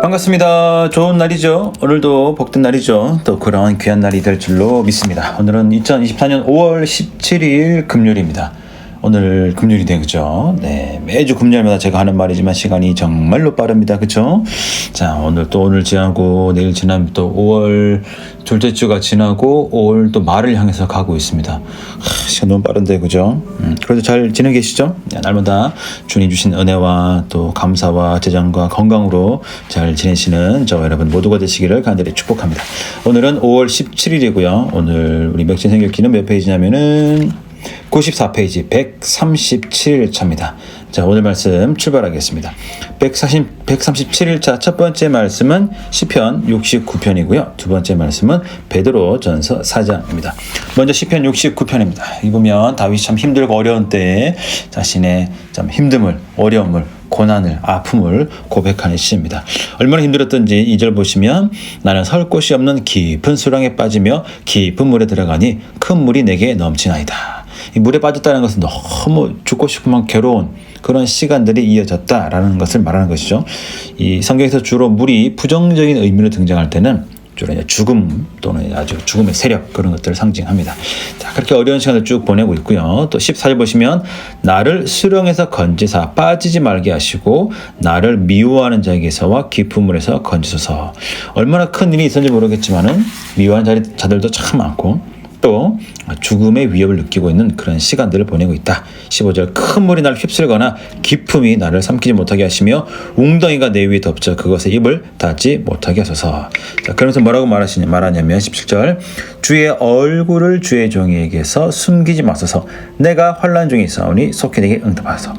반갑습니다. 좋은 날이죠. 오늘도 복된 날이죠. 또 그런 귀한 날이 될 줄로 믿습니다. 오늘은 2024년 5월 17일 금요일입니다. 오늘 금요일이네 그죠? 네 매주 금요일마다 제가 하는 말이지만 시간이 정말로 빠릅니다 그죠? 자 오늘 또 오늘 지나고 내일 지나면 또 5월 둘째 주가 지나고 5월 또 말을 향해서 가고 있습니다 하, 시간 너무 빠른데 그죠? 음, 그래도 잘 지내고 계시죠? 네, 날마다 주님 주신 은혜와 또 감사와 재정과 건강으로 잘 지내시는 저 여러분 모두가 되시기를 간절히 축복합니다 오늘은 5월 17일이고요 오늘 우리 맥진 생일기는 몇 페이지냐면은 94페이지 137일차입니다. 자, 오늘 말씀 출발하겠습니다. 140, 137일차 첫 번째 말씀은 시편 69편이고요. 두 번째 말씀은 베드로 전서 4장입니다. 먼저 시편 69편입니다. 이 보면 다윗이 참 힘들고 어려운 때에 자신의 참 힘듦을, 어려움을 고난을 아픔을 고백하는 시입니다. 얼마나 힘들었던지 이 절 보시면 나는 설 곳이 없는 깊은 수렁에 빠지며 깊은 물에 들어가니 큰 물이 내게 넘치나이다. 이 물에 빠졌다는 것은 너무 죽고 싶으면 괴로운 그런 시간들이 이어졌다라는 것을 말하는 것이죠. 이 성경에서 주로 물이 부정적인 의미로 등장할 때는 주로 이제 죽음 또는 아주 죽음의 세력 그런 것들을 상징합니다. 자, 그렇게 어려운 시간을 쭉 보내고 있고요. 또 14절 보시면 나를 수령에서 건지사 빠지지 말게 하시고 나를 미워하는 자에게서와 깊은 물에서 건지소서. 얼마나 큰 일이 있었는지 모르겠지만은 미워하는 자들도 참 많고 또 죽음의 위협을 느끼고 있는 그런 시간들을 보내고 있다. 15절 큰 물이 나를 휩쓸거나 기품이 나를 삼키지 못하게 하시며 웅덩이가 내 위에 덮쳐 그것에 입을 닫지 못하게 하소서. 자, 그러면서 뭐라고 말하시냐 말하냐면 17절 주의 얼굴을 주의 종에게서 숨기지 마소서. 내가 환란 중에 있사오니 속히 내게 응답하소서.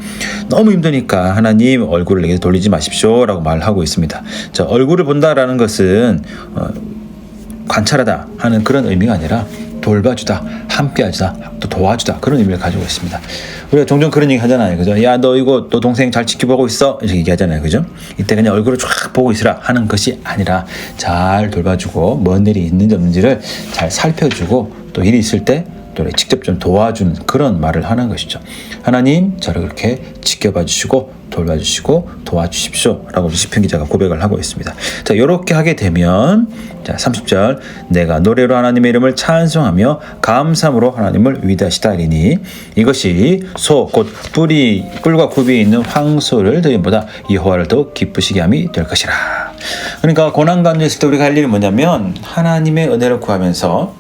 너무 힘드니까 하나님 얼굴을 내게 돌리지 마십시오라고 말하고 있습니다. 자, 얼굴을 본다라는 것은 어, 관찰하다 하는 그런 의미가 아니라 돌봐주다, 함께하주다, 또 도와주다 그런 의미를 가지고 있습니다. 우리가 종종 그런 얘기 하잖아요, 그죠? 야, 너 이거 너 동생 잘 지켜보고 있어 이렇게 얘기하잖아요, 그죠? 이때 그냥 얼굴을 쫙 보고 있으라 하는 것이 아니라 잘 돌봐주고 뭔 일이 있는지 없는지를 잘 살펴주고 또 일이 있을 때 또 직접 좀 도와주는 그런 말을 하는 것이죠. 하나님 저를 그렇게 지켜봐 주시고 돌봐 주시고 도와주십시오. 라고 시편 기자가 고백을 하고 있습니다. 자, 이렇게 하게 되면, 자, 30절, 내가 노래로 하나님의 이름을 찬송하며 감사함으로 하나님을 위대하시다 이니 이것이 소, 곧 뿌리, 뿔과 굽이 있는 황소를 드림보다 여호와를 더욱 기쁘시게 함이 될 것이라. 그러니까 고난 가운데 있을 때 우리가 할 일이 뭐냐면 하나님의 은혜를 구하면서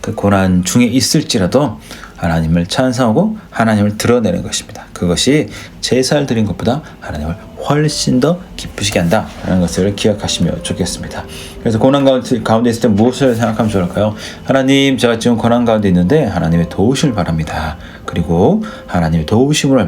그 고난 중에 있을지라도 하나님을 찬성하고 하나님을 드러내는 것입니다. 그것이 제사를 드린 것보다 하나님을 훨씬 더 기쁘시게 한다라는 것을 기억하시면 좋겠습니다. 그래서 고난 가운데 있을 때 무엇을 생각하면 좋을까요? 하나님, 제가 지금 고난 가운데 있는데 하나님의 도우심을 바랍니다. 그리고 하나님의 도우심으로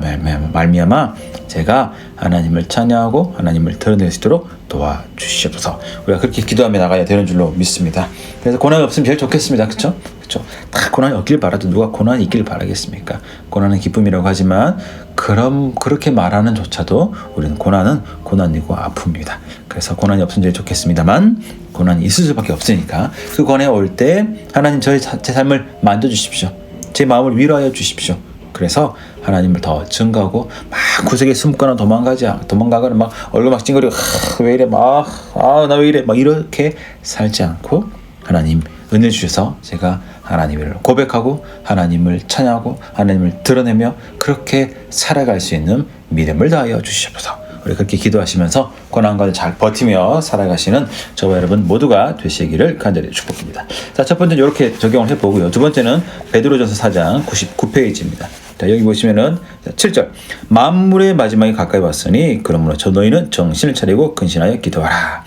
말미암아 제가 하나님을 찬양하고 하나님을 드러낼 수 있도록 도와주시옵소서. 우리가 그렇게 기도하며 나가야 되는 줄로 믿습니다. 그래서 고난이 없으면 제일 좋겠습니다. 그렇죠? 그렇죠. 다 고난이 없길 바라도 누가 고난이 있길 바라겠습니까? 고난은 기쁨이라고 하지만 그럼 그렇게 말하는 조차도 우리는 고난은 고난이고 아픔입니다. 그래서 고난이 없으면 제일 좋겠습니다만 고난이 있을 수밖에 없으니까 그 고난이 올때 하나님 저의 제 삶을 만져 주십시오. 제 마음을 위로하여 주십시오. 그래서 하나님을 더 증가하고 막 구석에 숨거나 도망가지 도망가거나 막 얼굴 막 찡그리고 왜 이래 막 아 나 왜 이래 막 이렇게 살지 않고 하나님 은혜 주셔서 제가 하나님을 고백하고 하나님을 찬양하고 하나님을 드러내며 그렇게 살아갈 수 있는 믿음을 다하여 주시옵소서. 우리 그렇게 기도하시면서 고난과를 잘 버티며 살아가시는 저와 여러분 모두가 되시기를 간절히 축복합니다. 자, 첫 번째는 이렇게 적용을 해보고요. 두 번째는 베드로전서 4장 99페이지입니다. 자, 여기 보시면은 7절 만물의 마지막이 가까이 왔으니 그러므로 저 너희는 정신을 차리고 근신하여 기도하라.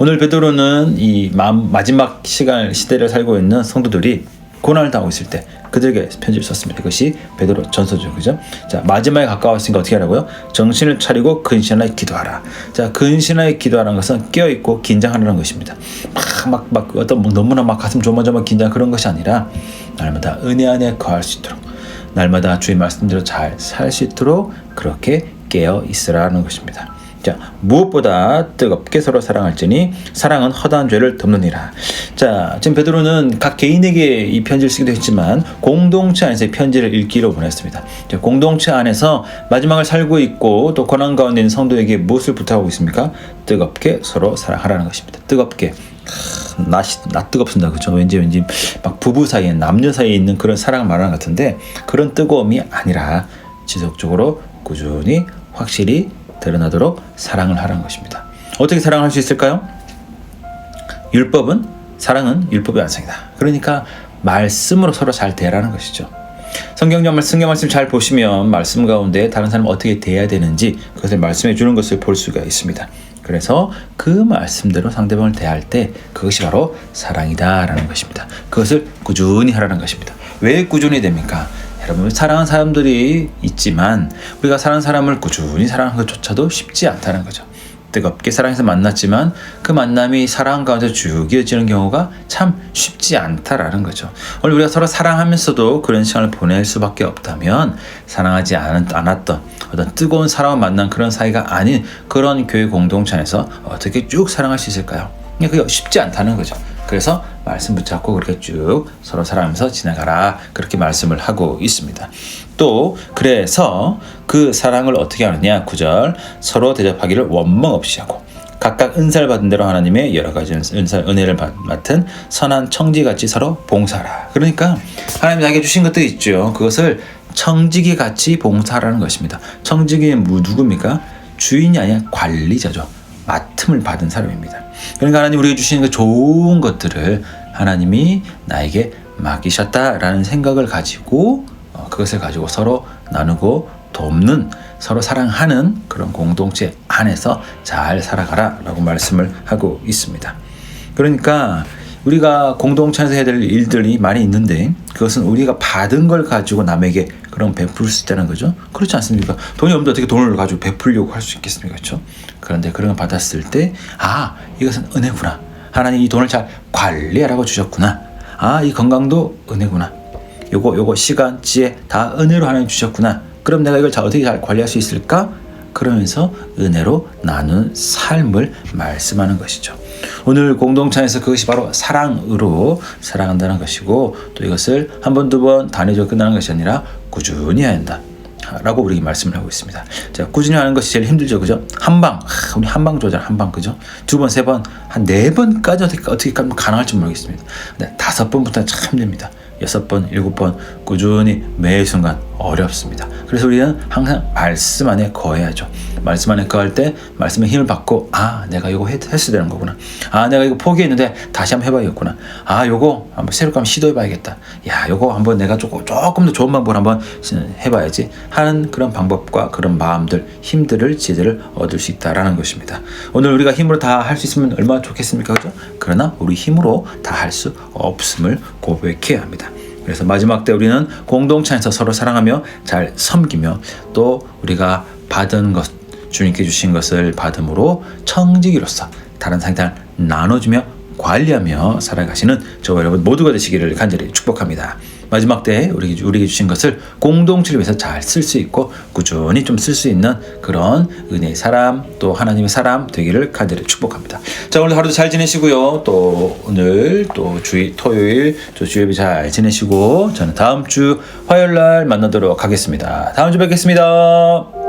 오늘 베드로는 이 마지막 시간 시대를 살고 있는 성도들이 고난을 당하고 있을 때 그들에게 편지를 썼습니다. 그것이 베드로 전서죠. 그죠? 자, 마지막에 가까웠으니까 어떻게 하라고요? 정신을 차리고 근신하여 기도하라. 자, 근신하여 기도하라는 것은 깨어있고 긴장하라는 것입니다. 막, 막, 막, 어떤 뭐 너무나 막 가슴 조마조마 긴장 그런 것이 아니라 날마다 은혜 안에 거할 수 있도록 날마다 주의 말씀대로 잘 살 수 있도록 그렇게 깨어 있으라는 것입니다. 자, 무엇보다 뜨겁게 서로 사랑할지니 사랑은 허다한 죄를 덮느니라. 자, 지금 베드로는 각 개인에게 이 편지를 쓰기도 했지만 공동체 안에서 이 편지를 읽기로 보냈습니다. 자, 공동체 안에서 마지막을 살고 있고 또 고난 가운데 있는 성도에게 무엇을 부탁하고 있습니까? 뜨겁게 서로 사랑하라는 것입니다. 뜨겁게. 나 뜨겁습니다. 그죠? 왠지 왠지 막 부부 사이에 남녀 사이에 있는 그런 사랑을 말하는 것 같은데 그런 뜨거움이 아니라 지속적으로 꾸준히 확실히 드러나도록 사랑을 하라는 것입니다. 어떻게 사랑할 수 있을까요? 율법은 사랑은 율법의 완성이다. 그러니까 말씀으로 서로 잘 대하라는 것이죠. 성경적 말 성경 말씀 잘 보시면 말씀 가운데 다른 사람 어떻게 대해야 되는지 그것을 말씀해 주는 것을 볼 수가 있습니다. 그래서 그 말씀대로 상대방을 대할 때 그것이 바로 사랑이다라는 것입니다. 그것을 꾸준히 하라는 것입니다. 왜 꾸준히 됩니까? 여러분 사랑하는 사람들이 있지만 우리가 사랑하는 사람을 꾸준히 사랑하는 것조차도 쉽지 않다는 거죠. 뜨겁게 사랑해서 만났지만 그 만남이 사랑 가운데 쭉 이어지는 경우가 참 쉽지 않다라는 거죠. 오늘 우리가 서로 사랑하면서도 그런 시간을 보낼 수밖에 없다면 사랑하지 않- 않았던 어떤 뜨거운 사랑을 만난 그런 사이가 아닌 그런 교회 공동체 안에서 어떻게 쭉 사랑할 수 있을까요? 그냥 그게 쉽지 않다는 거죠. 그래서 말씀 붙잡고 그렇게 쭉 서로 사랑하면서 지나가라 그렇게 말씀을 하고 있습니다. 또 그래서 그 사랑을 어떻게 하느냐 구절 서로 대접하기를 원망 없이 하고 각각 은사를 받은 대로 하나님의 여러 가지 은사 은혜를 받- 맡은 선한 청지같이 서로 봉사라. 그러니까 하나님 나에게 주신 것들이 있죠. 그것을 청지기 같이 봉사라는 것입니다. 청지기는 무- 누굽니까? 주인이 아니라 관리자죠. 맡음을 받은 사람입니다. 그러니까 하나님 우리에게 주시는 그 좋은 것들을 하나님이 나에게 맡기셨다라는 생각을 가지고 어, 그것을 가지고 서로 나누고 돕는 서로 사랑하는 그런 공동체 안에서 잘 살아가라 라고 말씀을 하고 있습니다. 그러니까 우리가 공동체에서 해야 될 일들이 많이 있는데 그것은 우리가 받은 걸 가지고 남에게 그런 베풀 수 있다는 거죠. 그렇지 않습니까? 돈이 없는데 어떻게 돈을 가지고 베풀려고 할 수 있겠습니까? 그렇죠? 그런데 그런 걸 받았을 때 아, 이것은 은혜구나. 하나님 이 돈을 잘 관리하라고 주셨구나. 아, 이 건강도 은혜구나. 요거 요거 시간, 지혜 다 은혜로 하나님 주셨구나. 그럼 내가 이걸 잘 어떻게 잘 관리할 수 있을까? 그러면서 은혜로 나눈 삶을 말씀하는 것이죠. 오늘 공동체에서 그것이 바로 사랑으로 사랑한다는 것이고 또 이것을 한 번 두 번 단회적으로 끝나는 것이 아니라 꾸준히 해야 한다. 라고 우리에게 말씀을 하고 있습니다. 자, 꾸준히 하는 것이 제일 힘들죠, 그죠? 한 방, 하, 우리 한 방 조절, 한 방, 그죠? 두 번, 세 번, 한 네 번까지 어떻게, 어떻게 가능할지 모르겠습니다. 근데 다섯 번부터 참 힘듭니다. 여섯 번, 일곱 번 꾸준히 매 순간 어렵습니다. 그래서 우리는 항상 말씀 안에 거해야죠. 말씀 안에 거할 때 말씀의 힘을 받고 아 내가 이거 했, 했어야 되는 거구나. 아 내가 이거 포기했는데 다시 한번 해봐야겠구나. 아 요거 한번 새롭게 한번 시도해봐야겠다. 야 요거 한번 내가 조금 조금 더 좋은 방법을 한번 해봐야지 하는 그런 방법과 그런 마음들 힘들을 지혜를 얻을 수 있다라는 것입니다. 오늘 우리가 힘으로 다 할 수 있으면 얼마나 좋겠습니까, 그죠? 그러나 우리 힘으로 다 할 수 없음을 고백해야 합니다. 그래서 마지막 때 우리는 공동체 안에서 서로 사랑하며 잘 섬기며 또 우리가 받은 것 주님께 주신 것을 받음으로 청지기로서 다른 상대를 나눠주며 관리하며 살아가시는 저와 여러분 모두가 되시기를 간절히 축복합니다. 마지막 우리, 우리에게 주신 것을 공동체를 위해서 잘 쓸 수 있고 꾸준히 좀 쓸 수 있는 그런 은혜의 사람 또 하나님의 사람 되기를 간절히 축복합니다. 자 오늘 하루도 잘 지내시고요. 또 오늘 또 주일 토요일 또 주일비 잘 지내시고 저는 다음 주 화요일 날 만나도록 하겠습니다. 다음 주 뵙겠습니다.